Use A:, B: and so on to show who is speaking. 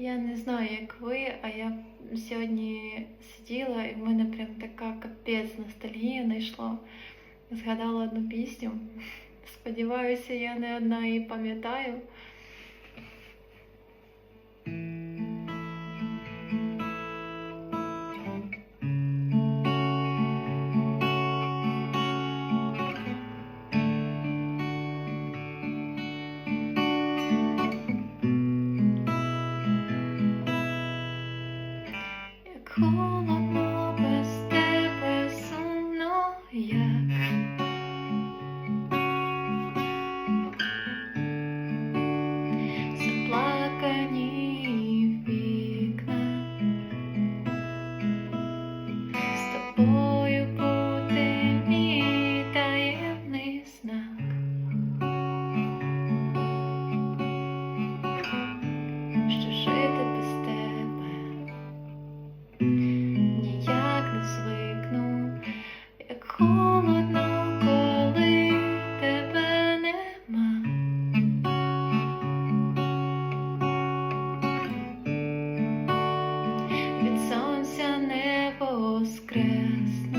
A: Я не знаю, як ви, а я сьогодні сиділа, і в мене прям така капець ностальгія знайшла. Згадала одну пісню. Сподіваюся, я не одна її пам'ятаю. cool. воскрес.